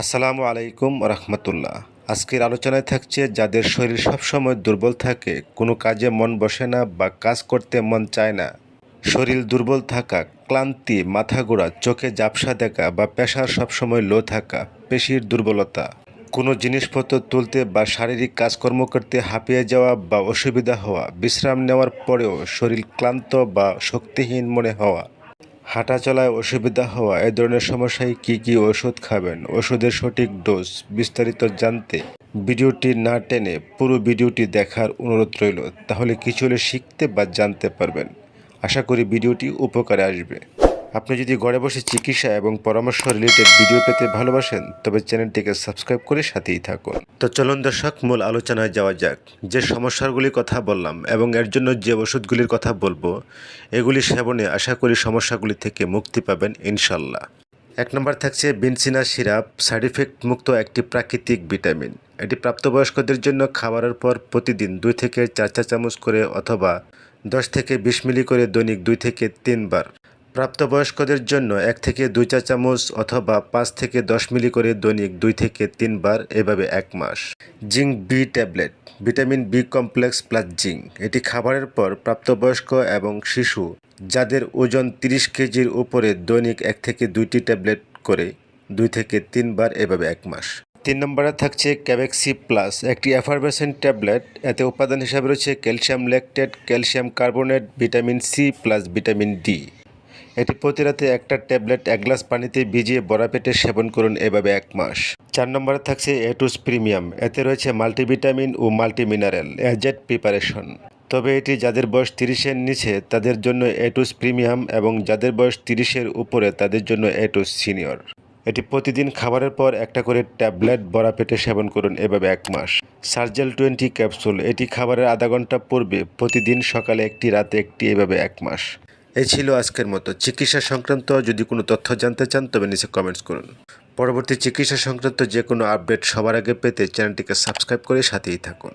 আসসালামু আলাইকুম রহমতুল্লাহ। আজকের আলোচনায় থাকছে যাদের শরীর সবসময় দুর্বল থাকে, কোনো কাজে মন বসে না বা কাজ করতে মন চায় না। শরীর দুর্বল থাকা, ক্লান্তি, মাথা ঘোরা, চোখে ঝাপসা দেখা বা পেশার সবসময় লো থাকা, পেশির দুর্বলতা। কোনো জিনিসপত্র তুলতে বা শারীরিক কাজকর্ম করতে হাঁপিয়ে যাওয়া বা অসুবিধা হওয়া, বিশ্রাম নেওয়ার পরেও শরীর ক্লান্ত বা শক্তিহীন মনে হওয়া। হাঁটা চলায় অসুবিধা হওয়া, এ ধরনের সমস্যায় কি কি ওষুধ খাবেন, ওষুধের সঠিক ডোজ বিস্তারিত জানতে ভিডিওটি না টেনে পুরো ভিডিওটি দেখার অনুরোধ রইল। তাহলে কিছু হলে শিখতে বা জানতে পারবেন। আশা করি ভিডিওটি উপকারে আসবে। আপনি যদি ঘরে বসে চিকিৎসা এবং পরামর্শ রিলেটেড ভিডিও পেতে ভালোবাসেন, তবে চ্যানেলটিকে সাবস্ক্রাইব করে সাথেই থাকুন। তো চলুন দর্শক, মূল আলোচনায় যাওয়া যাক। যে সমস্যাগুলির কথা বললাম এবং এর জন্য যে ওষুধগুলির কথা বলব, এগুলি সেবনে আশা করি সমস্যাগুলি থেকে মুক্তি পাবেন ইনশাল্লাহ। এক নম্বর থাকছে বিনসিনা সিরাপ সাইড ইফেক্ট মুক্ত একটি প্রাকৃতিক ভিটামিন এটি প্রাপ্তবয়স্কদের জন্য খাবারের পর প্রতিদিন দুই থেকে চার চা চামচ করে অথবা দশ থেকে বিশ মিলি করে দৈনিক দুই থেকে তিনবার প্রাপ্তবয়স্কদের জন্য এক থেকে দুই চা চামচ অথবা পাঁচ থেকে দশ মিলি করে দৈনিক দুই থেকে তিনবার, এভাবে এক মাস। Zinc B tablet, vitamin B complex plus zinc, এটি খাবারের পর প্রাপ্তবয়স্ক এবং শিশু যাদের ওজন তিরিশ কেজির উপরে দৈনিক এক থেকে দুইটি ট্যাবলেট করে দুই থেকে তিনবার, এভাবে এক মাস। তিন নম্বরে থাকছে ক্যাবেক্সি প্লাস, একটি অ্যাফারবেসেন্ট ট্যাবলেট, এতে উপাদান হিসাবে রয়েছে calcium lactate, calcium carbonate, vitamin C plus vitamin D. এটি প্রতি রাতে একটা ট্যাবলেট, এক গ্লাস পানিতে ভিজিয়ে বড়া পেটে সেবন করুন এভাবে এক মাস। চার নম্বরে থাকছে এটুস প্রিমিয়াম। এতে রয়েছে মাল্টিভিটামিন ও মাল্টিমিনারেল, এজেড প্রিপারেশন। তবে এটি যাদের বয়স তিরিশের নিচে, তাদের জন্য এটুস প্রিমিয়াম এবং যাদের বয়স তিরিশের উপরে, তাদের জন্য এটুস সিনিয়র। এটি প্রতিদিন খাবারের পর একটা করে ট্যাবলেট, বড়া পেটে সেবন করুন এভাবে এক মাস। সার্জেল টোয়েন্টি ক্যাপসুল, এটি খাবারের আধা ঘণ্টা পূর্বে, প্রতিদিন সকালে একটি, রাতে একটি এভাবে এক মাস। এই ছিল আজকের মতো। চিকিৎসা সংক্রান্ত যদি কোনো তথ্য জানতে চান, তবে নিচে কমেন্টস করুন। পরবর্তী চিকিৎসা সংক্রান্ত যে কোনো আপডেট সবার আগে পেতে চ্যানেলটিকে সাবস্ক্রাইব করে সাথেই থাকুন।